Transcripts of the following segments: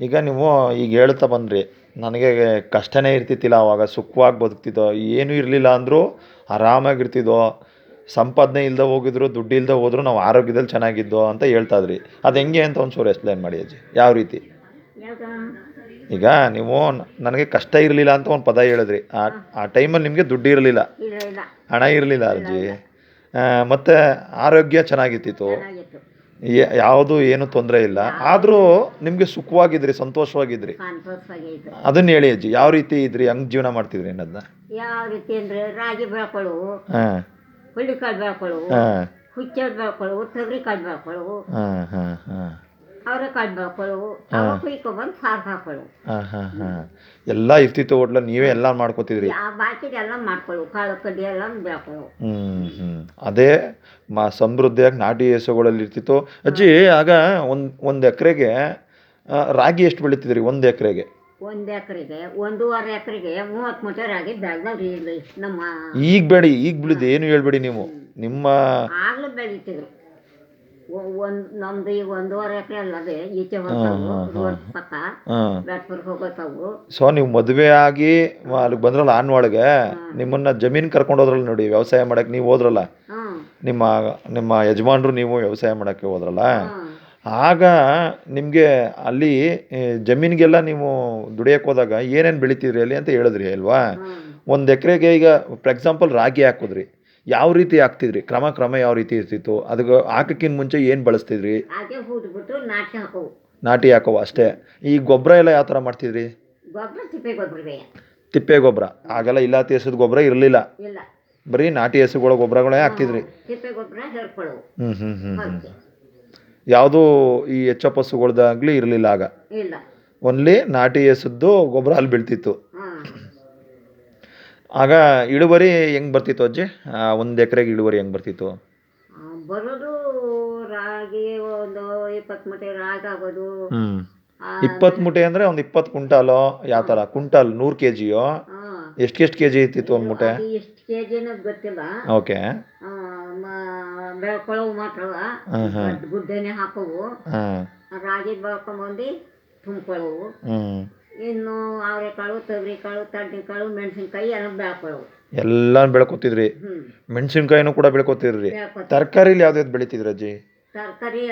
ಈಗ ನೀವು ಈಗ ಹೇಳ್ತಾ ಬಂದ್ರಿ ನನಗೆ ಕಷ್ಟನೇ ಇರ್ತಿತ್ತಿಲ್ಲ ಅವಾಗ ಸುಖವಾಗಿ ಬದುಕ್ತಿದ್ದೋ ಏನೂ ಇರಲಿಲ್ಲ ಅಂದರೂ ಆರಾಮಾಗಿರ್ತಿದ್ದೋ ಸಂಪಾದನೆ ಇಲ್ಲದೆ ಹೋಗಿದ್ರು ದುಡ್ಡು ಇಲ್ಲದೆ ಹೋದ್ರು ನಾವು ಆರೋಗ್ಯದಲ್ಲಿ ಚೆನ್ನಾಗಿದ್ದೋ ಅಂತ ಹೇಳ್ತಾ ಇದ್ರಿ. ಅದು ಹೆಂಗೆ ಅಂತ ಒಂಚೂರು ಎಕ್ಸ್ಪ್ಲೇನ್ ಮಾಡಿ ಅಜ್ಜಿ ಯಾವ ರೀತಿ? ಈಗ ನೀವು ನನಗೆ ಕಷ್ಟ ಇರಲಿಲ್ಲ ಅಂತ ಒಂದು ಪದ ಹೇಳಿದ್ರಿ. ಆ ಆ ಟೈಮಲ್ಲಿ ನಿಮಗೆ ದುಡ್ಡು ಇರಲಿಲ್ಲ. ಹಣ ಇರಲಿಲ್ಲ ಅಜ್ಜಿ. ಮತ್ತು ಆರೋಗ್ಯ ಚೆನ್ನಾಗಿರ್ತಿತ್ತು. ಯಾವುದು ಏನು ತೊಂದರೆ ಇಲ್ಲ. ಆದರೂ ನಿಮಗೆ ಸುಖವಾಗಿದ್ರಿ ಸಂತೋಷವಾಗಿದ್ರಿ. ಅದನ್ನ ಹೇಳಿ ಅಜ್ಜಿ ಯಾವ ರೀತಿ ಇದ್ರಿ ಹಂಗೆ ಜೀವನ ಮಾಡ್ತಿದ್ರಿ ಅನ್ನೋದನ್ನ ಯಾವ ರೀತಿ ಅಂದ್ರೆ ರಾಗಿ ಬೆಳ್ಕೊಳ್ಳು ಹಾಂ. ಹುಳ್ಳಿಕಾಳು ಬೆಳ್ಕೊಳ್ಳು ಹಾಂ. ಹುಚ್ಚೆಡ್ ಬೆಳ್ಕೊಳ್ಳು ತೊಗರಿಕಾಳು ಬೆಳ್ಕೊಳ್ಳು ಹಾಂ ಹಾಂ ಹಾಂ. ಅವರೆಕಾಳು ಬೆಳ್ಕೊಳ್ಳು ಅವ ಕುಯ್ಕೊಬಂದು ಸಾರು ಹಾಕೊಳ್ಳು ಹಾಂ ಹಾಂ ಹಾಂ. ಎಲ್ಲ ಇರ್ತಿತ್ತು ಹೋಟ್ಲ ನೀವೇ ಎಲ್ಲ ಮಾಡ್ಕೋತಿದ್ರಿ. ಆ ಬಾಕಿದೆಲ್ಲ ಮಾಡ್ಕೊಳ್ಳು ಕಾಳು ಕಡ್ಡಿ ಎಲ್ಲ ಬೆಳ್ಕೊಳ್ಳು ಹ್ಞೂ ಹ್ಞೂ ಅದೇ ಮ ಸಮೃದ್ಧಿಯಾಗಿ ನಾಟಿ ಹೆಸರುಗಳಲ್ಲಿ ಇರ್ತಿತ್ತು. ಅಜ್ಜಿ ಆಗ ಒಂದು ಒಂದು ಎಕರೆಗೆ ರಾಗಿ ಎಷ್ಟು ಬೆಳಿತಿದ್ರಿ ಒಂದು ಎಕರೆಗೆ? ಒಂದು ಎಕರೆಗೆ ಒಂದೂವರೆ ಎಕರೆಗೆ ಮೂವತ್ತು ಮೂಟೆ ರಾಗಿ ಬೆಳೆದವ್ರು ಇಲ್ಲಿ ನಮ್ಮ ಈಗ ಬೇಡಿ ಈಗ ಬಿಳಿದು ಏನು ಹೇಳ್ಬೇಡಿ ನೀವು. ನಿಮ್ಮ ಆಗ್ಲೂ ಬೆಳೀತಿದ್ರು. ಒಂದು ನಮ್ದು ಈಗ ಒಂದೂವರೆ ಎಕರೆ ಅಲ್ಲದೆ ಈಚೆ ಪಕ್ಕ ಹೋಗೋತಾವು ಸೊ ನೀವು ಮದುವೆ ಆಗಿ ಅಲ್ಲಿಗೆ ಬಂದ್ರಲ್ಲ ಆನ್ ಒಳಗೆ ನಿಮ್ಮನ್ನ ಜಮೀನ್ ಕರ್ಕೊಂಡು ಹೋದ್ರಲ್ಲ ನೋಡಿ ವ್ಯವಸಾಯ ಮಾಡಕ್ಕೆ ನೀವು ಹೋದ್ರಲ್ಲ. ನಿಮ್ಮ ನಿಮ್ಮ ಯಜಮಾನ್ರು ನೀವು ವ್ಯವಸಾಯ ಮಾಡಕ್ಕೆ ಹೋದ್ರಲ್ಲ. ಆಗ ನಿಮಗೆ ಅಲ್ಲಿ ಜಮೀನ್ಗೆಲ್ಲ ನೀವು ದುಡಿಯಕ್ಕೆ ಹೋದಾಗ ಏನೇನು ಬೆಳಿತೀರಿ ಅಲ್ಲಿ ಅಂತ ಹೇಳಿದ್ರಿ ಅಲ್ವಾ? ಒಂದು ಎಕರೆಗೆ ಈಗ ಫಾರ್ ಎಕ್ಸಾಂಪಲ್ ರಾಗಿ ಹಾಕಿದ್ರಿ. ಯಾವ ರೀತಿ ಹಾಕ್ತಿದ್ರಿ? ಕ್ರಮ ಕ್ರಮ ಯಾವ ರೀತಿ ಇರ್ತಿತ್ತು? ಅದಕ್ಕೆ ಹಾಕಕ್ಕಿಂತ ಮುಂಚೆ ಏನು ಬಳಸ್ತಿದ್ರಿ? ಹಾಗೆ ನಾಟಿ ಹಾಕೋವು. ನಾಟಿ ಹಾಕೋವು ಅಷ್ಟೇ? ಈ ಗೊಬ್ಬರ ಎಲ್ಲ ಯಾವ ಥರ ಮಾಡ್ತಿದ್ರಿ? ಗೊಬ್ಬರ ತಿಪ್ಪೆ ಗೊಬ್ಬರವೇ ತಿಪ್ಪೆ ಗೊಬ್ಬರ ಆಗೆಲ್ಲ ಇಲಾತಿ ತೇಸದ ಗೊಬ್ಬರ ಇರಲಿಲ್ಲ. ಇಲ್ಲ. ಬರೀ ನಾಟಿ ಹೆಸರುಗಳ ಗೊಬ್ಬರಗಳೇ ಹಾಕ್ತಿದ್ರಿ. ತಿಪ್ಪೆ ಗೊಬ್ಬರ ಹ್ಞೂ ಹ್ಞೂ ಹ್ಞೂ ಯಾವುದೂ ಈ ಎಚ್ ಎಫ್ ಹಸುಗಳ್ದಾಗಲಿ ಇರಲಿಲ್ಲ ಆಗ. ಇಲ್ಲ. ಓನ್ಲಿ ನಾಟಿ ಹೆಸದ್ದು ಗೊಬ್ಬರ ಅಲ್ಲಿ ಬೀಳ್ತಿತ್ತು. ಆಗ ಇಳುವರಿ ಹೆಂಗ್ ಬರ್ತಿತ್ತು ಅಜ್ಜಿ? ಒಂದ್ ಎಕರೆಗೆ ಇಳುವರಿ ಹೆಂಗ್ ಬರ್ತಿತ್ತು? ಬರೋದು ರಾಗಿ ಒಂದು ಇಪ್ಪತ್ತು ಮೂಟೆ ರಾಗಿ ಆಗೋದು. ಹ್ಮ್. ಇಪ್ಪತ್ ಇಪ್ಪತ್ತು ಮೂಟೆ ಅಂದ್ರೆ ಒಂದು ಇಪ್ಪತ್ತು ಕುಂಟಾಲ್ ಯಾವ ಥರ ಕುಂಟಾಲ್ ನೂರ್ ಕೆ ಜಿಯೋ ಎಷ್ಟ್ ಎಷ್ಟು ಕೆ ಜಿ ಇರ್ತಿತ್ತು ಒಂದ್ ಮೂಟೆ? ಎಷ್ಟು ಕೆ ಜಿ ಅನ್ನೋದು ಗೊತ್ತಿಲ್ಲ. ಓಕೆ. ಆ, ಮ- ಬೆಳ್ಕೊಳ್ಳೋವು ಮಾತ್ರ ಗುಡ್ಡೆನೆ ಹಾಕೋವು. ರಾಗಿ ಬೆಳ್ಕೊಂಬಂದು ತುಂಬ್ಕೊಳ್ಳೋವು ಹ್ಞೂ ಇನ್ನು ಅವರೆಕಾಳು ತೊಗರಿಕಾಳು ತಡ್ಡಿಕಾಳು ಮೆಣಸಿನ್ಕಾಯಿ ಎಲ್ಲ ಬೆಳ್ಕೊಳ್ಳೋವು ಎಲ್ಲಾನು ಬೆಳ್ಕೊತಿದ್ರಿ. ಹ್ಞೂ ಮೆಣಸಿನ್ಕಾಯಿನೂ ಕೂಡ ಬೆಳ್ಕೊತಿದ್ರಿ. ಬೆಳ್ಕೊತ ತರಕಾರಿಲಿ ಯಾವ್ದು ಬೆಳಿತಿದ್ರಿ ಅಜ್ಜಿ? ತರಕಾರಿ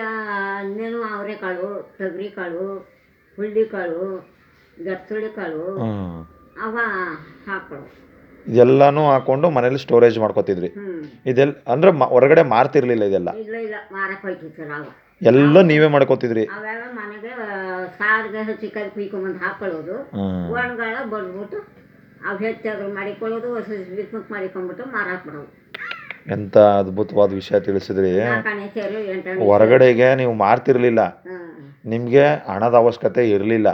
ಇನ್ನೇನು ಅವರೆಕಾಳು ತೊಗರಿಕಾಳು ಹುಳ್ಳಿಕಾಳು ಗತ್ತುಳಿಕಾಳು ಕಾಳು ಅವ ಹಾಕೊಳ್ಳೋವು ಇದೆಲ್ಲಾನು ಹಾಕೊಂಡು ಮನೇಲಿ ಸ್ಟೋರೇಜ್ ಮಾಡ್ಕೊತಿದ್ರಿ. ಹ್ಞೂ ಇದೆಲ್ಲ ಅಂದ್ರೆ ಮ- ಹೊರಗಡೆ ಮಾರ್ತಿರ್ಲಿಲ್ಲ ಇದೆಲ್ಲ. ಇಲ್ಲ ಇಲ್ಲ ಮಾರಕ್ಕೆ ಹೋಯ್ತಿತ್ತು ನಾವು ಎಲ್ಲ ನೀವೇ ಮಾಡ್ಕೊತಿದ್ರಿ. ಅವೆಲ್ಲ ಮನೆಗೆ ಸಾರಿಗೆ ಚಿಕನ್ ಕುಯ್ಕೊಂಬಂದು ಹಾಕೊಳ್ಳೋದು. ಒಣಗಾಳ ಬಡ್ಬಿಟ್ಟು ಅವು ಹೆಚ್ಚಾದ್ರು ಮಾಡಿಕೊಳ್ಳೋದು ಹೊಸ ಬಿಸ್ಮುಕ್ ಮಾಡಿಕೊಂಡ್ಬಿಟ್ಟು ಮಾರಾಟ ಬಿಡೋದು ಎಂತ ಅದ್ಭುತವಾದ ವಿಷಯ ತಿಳಿಸಿದ್ರಿ. ಸೇರು ಹೊರಗಡೆಗೆ ನೀವು ಮಾರ್ತಿರ್ಲಿಲ್ಲ. ನಿಮಗೆ ಹಣದ ಅವಶ್ಯಕತೆ ಇರಲಿಲ್ಲ.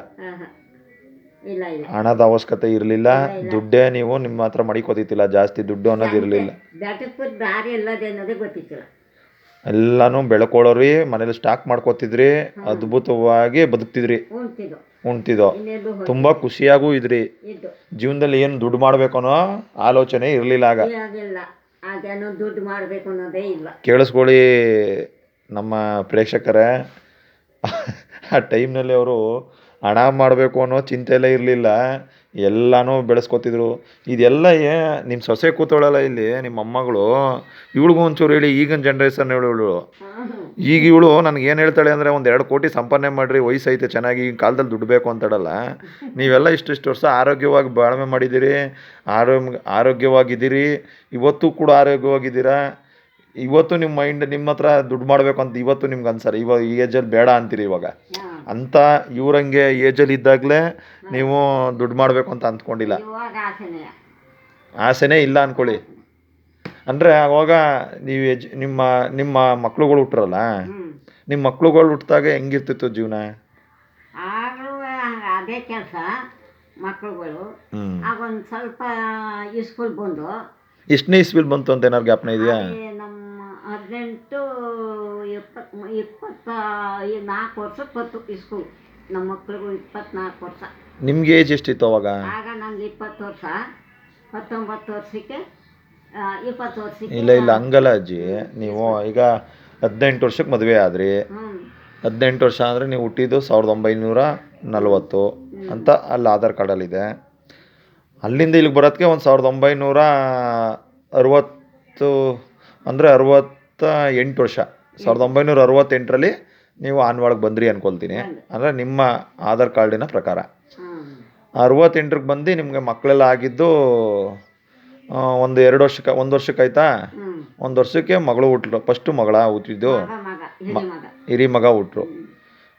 ಇಲ್ಲ ಇಲ್ಲ. ಹಣದ ಅವಶ್ಯಕತೆ ಇರಲಿಲ್ಲ. ದುಡ್ಡೇ ನೀವು ನಿಮ್ಮ ಹತ್ರ ಮಡಿಕೋತಿತ್ತಿಲ್ಲ. ಜಾಸ್ತಿ ದುಡ್ಡು ಅನ್ನೋದು ಇರಲಿಲ್ಲ. ಬೆಟ್ಟಕ್ಕೆ ದಾರಿ ಎಲ್ಲದೆ ಅನ್ನೋದೇ ಗೊತ್ತಿತ್ತಿಲ್ಲ. ಎಲ್ಲಾನು ಬೆಳ್ಕೊಳ್ಳೋರಿ ಮನೇಲಿ ಸ್ಟಾಕ್ ಮಾಡ್ಕೋತಿದ್ರಿ ಅದ್ಭುತವಾಗಿ ಬದುಕ್ತಿದ್ರಿ. ಉಣ್ತಿದ್ದು ಉಣ್ತಿದ್ದೋ ಇನ್ನೆಲ್ಲೂ ಹೋಗಿ ತುಂಬಾ ಖುಷಿಯಾಗೂ ಇದ್ರಿ. ಇದ್ದು. ಜೀವನದಲ್ಲಿ ಏನು ದುಡ್ಡು ಮಾಡ್ಬೇಕು ಅನ್ನೋ ಆಲೋಚನೆ ಇರಲಿಲ್ಲ ಆಗ. ಇವಾಗಿಲ್ಲ ದುಡ್ಡು ಮಾಡಬೇಕು ಅನ್ನೋದೇ ಇಲ್ಲ. ಕೇಳಿಸ್ಕೊಳ್ಳಿ ನಮ್ಮ ಪ್ರೇಕ್ಷಕರೇ. ಆ ಟೈಮ್ನಲ್ಲಿ ಅವರು ಹಣ ಮಾಡಬೇಕು ಅನ್ನೋ ಚಿಂತೆ ಎಲ್ಲ ಇರಲಿಲ್ಲ. ಎಲ್ಲನೂ ಬೆಳೆಸ್ಕೊತಿದ್ರು. ಇದೆಲ್ಲ ಏ ನಿಮ್ಮ ಸೊಸೆ ಕೂತವಳಲ್ಲ ಇಲ್ಲಿ, ನಿಮ್ಮ ಅಮ್ಮಗಳು. ಇವಳಿಗೂ ಒಂಚೂರು ಹೇಳಿ, ಈಗಿನ ಜನ್ರೇಷನ್ ಹೇಳು ಈಗ ಇವಳು ನನಗೆ ಏನು ಹೇಳ್ತಾಳೆ ಅಂದರೆ ಒಂದು ಎರಡು ಕೋಟಿ ಸಂಪಾದನೆ ಮಾಡಿರಿ, ವಯಸ್ಸೈತೆ, ಚೆನ್ನಾಗಿ ಈ ಕಾಲದಲ್ಲಿ ದುಡ್ಡು ಬೇಕು ಅಂತಾಡಲ್ಲ ನೀವೆಲ್ಲ ಇಷ್ಟಿಷ್ಟು ವರ್ಷ ಆರೋಗ್ಯವಾಗಿ ಬಾಳ್ಮೆ ಮಾಡಿದ್ದೀರಿ ಆರೋಗ್ಯ ಆರೋಗ್ಯವಾಗಿದ್ದೀರಿ, ಇವತ್ತು ಕೂಡ ಆರೋಗ್ಯವಾಗಿದ್ದೀರಾ? ಇವತ್ತು ನಿಮ್ಮ ಮೈಂಡ್ ನಿಮ್ಮ ಹತ್ರ ದುಡ್ಡು ಮಾಡಬೇಕು ಅಂತ ಇವತ್ತು ನಿಮ್ಗೆ ಅನ್ಸಾರ ಇವಾಗ ಈ ಏಜಲ್ಲಿ ಬೇಡ ಅಂತೀರಿ ಇವಾಗ. ಅಂತ ಇವ್ರಂಗೆ ಏಜಲ್ಲಿ ಇದ್ದಾಗಲೇ ನೀವು ದುಡ್ಡು ಮಾಡಬೇಕು ಅಂತ ಅಂದ್ಕೊಂಡಿಲ್ಲ. ಆಸೆನೇ. ಇಲ್ಲ ಅಂದ್ಕೊಳ್ಳಿ ಅಂದರೆ ಆವಾಗ ನೀವು ಎಜ್ ನಿಮ್ಮ ನಿಮ್ಮ ಮಕ್ಳುಗಳು ಹುಟ್ಟರಲ್ಲ ನಿಮ್ಮ ಮಕ್ಳುಗಳು ಹುಟ್ಟಿದಾಗ ಹೆಂಗಿರ್ತಿತ್ತು ಜೀವನ? ಆಗಲೂ ಅದೇ ಕೆಲಸ ಮಕ್ಕಳುಗಳು ಹ್ಞೂ ಆಗ ಒಂದು ಸ್ವಲ್ಪ ಇಸ್ಕೂಲ್ ಬಂದು. ಎಷ್ಟನೇ ಇಸ್ವಿಲ್ ಬಂತು ಅಂತ ಏನಾದ್ರು ಜ್ಞಾಪನ ಇದೆಯಾ? ನಮ್ಮ ಹದಿನೆಂಟು ಇಪ್ಪತ್ ಇಪ್ಪತ್ತ ಈ ನಾಲ್ಕು ವರ್ಷ ಬಂತು ಇಸ್ಕೂಲ್ ನಮ್ಮ ಮಕ್ಳಿಗೂ ಇಪ್ಪತ್ನಾಲ್ಕು ವರ್ಷ. ನಿಮ್ಗೆ ಏಜ್ ಎಷ್ಟಿತ್ತು ಅವಾಗ? ಆಗ ನಂಗೆ ಇಪ್ಪತ್ತು ವರ್ಷ. ಹತ್ತೊಂಬತ್ತು ವರ್ಷಕ್ಕೆ ಆ, ಇಪ್ಪತ್ತು ವರ್ಷಕ್ಕೆ ಇಲ್ಲ ಇಲ್ಲ ಹಂಗಲ್ಲ ಅಜ್ಜಿ. ನೀವು ಈಗ ಹದಿನೆಂಟು ವರ್ಷಕ್ಕೆ ಮದುವೆ ಆದ್ರಿ. ಹ್ಞೂ ಹದಿನೆಂಟು ವರ್ಷ ಅಂದರೆ ನೀವು ಹುಟ್ಟಿದ್ದು ಸಾವಿರದ ಒಂಬೈನೂರ ನಲವತ್ತು ಅಂತ ಅಲ್ಲಿ ಆಧಾರ್ ಕಾರ್ಡಲ್ಲಿದೆ ಅಲ್ಲಿಂದ ಇಲ್ಲಿಗೆ ಬರೋದಕ್ಕೆ ಒಂದು ಸಾವಿರದ ಒಂಬೈನೂರ ಅರವತ್ತು ಅಂದರೆ ಅರುವತ್ತ ಎಂಟು ವರ್ಷ. ಸಾವಿರದ ಒಂಬೈನೂರ ಅರವತ್ತೆಂಟರಲ್ಲಿ ನೀವು ಆನ್ವಾಳಗೆ ಬಂದ್ರಿ ಅನ್ಕೊಳ್ತೀನಿ. ಅಂದರೆ ನಿಮ್ಮ ಆಧಾರ್ ಕಾರ್ಡಿನ ಪ್ರಕಾರ. ಅರವತ್ತೆಂಟ್ರಿಗೆ ಬಂದು ನಿಮಗೆ ಮಕ್ಕಳೆಲ್ಲ ಆಗಿದ್ದು ಒಂದು ಎರಡು ವರ್ಷಕ್ಕೆ ಒಂದು ವರ್ಷಕ್ಕೆ ಆಯ್ತಾ? ಒಂದು ವರ್ಷಕ್ಕೆ ಮಗಳು ಹುಟ್ಲು. ಫಸ್ಟು ಮಗಳ ಹುಟ್ಟಿದ್ದು. ಮ ಹಿರಿ ಮಗ ಹುಟ್ಟರು ಹುಟ್ರು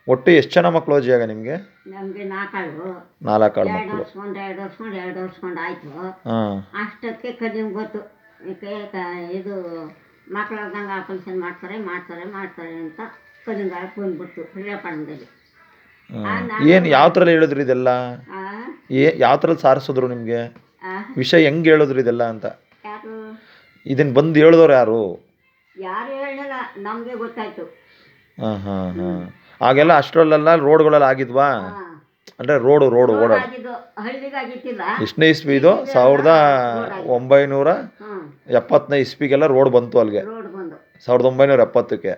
ಒಟ್ಟು ಎಷ್ಟು ಜನ ಮಕ್ಕಳು ಅಜಿಯಾಗ ನಿಮಗೆ? ನಮಗೆ ನಾಲ್ಕಾಳು. ಮಕ್ಕಳು ವರ್ಷಕೊಂಡು ಎರಡು ವರ್ಷಕೊಂಡು ಎರಡು ವರ್ಷಕೊಂಡು ಆಯ್ತು. ಹಾಂ. ಅಷ್ಟಕ್ಕೆ ಕಡಿಮೆ ಗೊತ್ತು. ಇದು ಮಕ್ಕಳಾದಂಗೆ ಆಪರೇಷನ್ ಮಾಡ್ತಾರೆ ಮಾಡ್ತಾರೆ ಮಾಡ್ತಾರೆ ಅಂತ ಕಡಿಮೆ ಬಂದ್ಬಿಟ್ಟು ಹಿರಿಯಪ್ಪಣದಲ್ಲಿ ಏನು ಯಾವ ಥರ ಹೇಳಿದ್ರು ಇದೆಲ್ಲ? ಏ ಯಾವ ಥರ ಸಾರಿಸಿದ್ರು ನಿಮಗೆ? ವಿಷಯ ಹೆಂಗೆ ಹೇಳಿದ್ರು ಇದೆಲ್ಲ ಅಂತ? ಯಾರು? ಇದನ್ನು ಬಂದು ಹೇಳಿದವ್ರು ಯಾರು? ಯಾರು ಹೇಳಿಲ್ಲ ನಮಗೆ ಗೊತ್ತಾಯ್ತು. ಹಾಂ ಹಾಂ ಹಾಂ. ಆಗೆಲ್ಲ ಅಷ್ಟರಲ್ಲೆಲ್ಲ ರೋಡ್ಗಳೆಲ್ಲ ಆಗಿದ್ವಾ. ಅಂದರೆ ರೋಡು ರೋಡು ಓಡಾಡ ಎಷ್ಟನೇ ಇಸ್ವಿ ಇದು ಸಾವಿರದ ಒಂಬೈನೂರ ಎಪ್ಪತ್ತನೇ ಇಸ್ವಿಗೆಲ್ಲ ರೋಡ್ ಬಂತು ಅಲ್ಲಿಗೆ. ರೋಡ್ ಬಂದು. ಸಾವಿರದ ಒಂಬೈನೂರ ಎಪ್ಪತ್ತಕ್ಕೆ.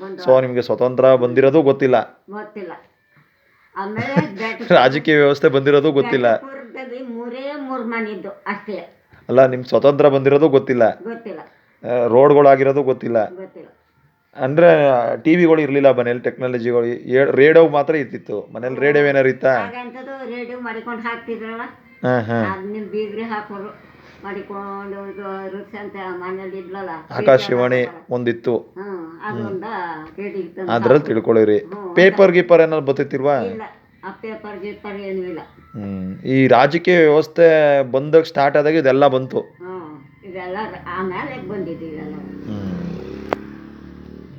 ಬಂದು ಸೊ ನಿಮಗೆ ಸ್ವತಂತ್ರ ಬಂದಿರೋದು ಗೊತ್ತಿಲ್ಲ. ಗೊತ್ತಿಲ್ಲ. ಆಮೇಲೆ ಬ್ಯಾಟ್ ರಾಜಕೀಯ ವ್ಯವಸ್ಥೆ ಬಂದಿರೋದು ಗೊತ್ತಿಲ್ಲ. ಬ್ಯಾಟಪುರದಲ್ಲಿ ಮೂರೇ ಮೂರು ಮನೆ ಇದ್ದು ಅಷ್ಟೇ. ಅಲ್ಲ ನಿಮ್ಗೆ ಸ್ವತಂತ್ರ ಬಂದಿರೋದು ಗೊತ್ತಿಲ್ಲ. ಗೊತ್ತಿಲ್ಲ. ಆ, ರೋಡ್ಗಳಾಗಿರೋದು ಗೊತ್ತಿಲ್ಲ. ಗೊತ್ತಿಲ್ಲ. ಅಂದರೆ ಟಿ ವಿಗಳು ಇರಲಿಲ್ಲ ಮನೇಲಿ ಟೆಕ್ನಾಲಜಿಗಳು ರೇಡಿಯೋ ಮಾತ್ರ ಇರ್ತಿತ್ತು. ಮನೇಲಿ ರೇಡಿಯೋ ಏನಾರು ಇತ್ತಾ? ಹಾಗಂತದ್ದು ರೇಡಿಯೋ ಮಾಡಿಕೊಂಡು ಹಾಕ್ತಿದ್ರಲ್ಲ? ಹಾಂ ಹಾಂ. ಬೀಗ್ರಿ ಹಾಕೋರು. ಮಾಡಿಕೊಂಡು ಇದು ರುಚಿ ಅಂತ ಮನೇಲಿ ಇದ್ಲಲ್ಲ? ಆಕಾಶವಾಣಿ ಒಂದಿತ್ತು. ಹ್ಮ್ ಅದೊಂದ ಅದ್ರಲ್ಲಿ ತಿಳ್ಕೊಳ್ಳಿರಿ. ಪೇಪರ್ ಗೀಪರ್ ಏನಾದ್ರು ಬರ್ತಿರ್ವಾ ಇಲ್ಲ ಆ ಪೇಪರ್ ಗೀಪರ್ ಏನೂ ಇಲ್ಲ. ಹ್ಮ್ ಈ ರಾಜಕೀಯ ವ್ಯವಸ್ಥೆ ಬಂದಾಗ ಸ್ಟಾರ್ಟ್ ಆದಾಗ ಇದೆಲ್ಲ ಬಂತು. ಹ್ಮ್ ಇದೆಲ್ಲ ಆಮೇಲೆ ಬಂದಿದ್ದೀವಿ ಎಲ್ಲ ಹ್ಮ್.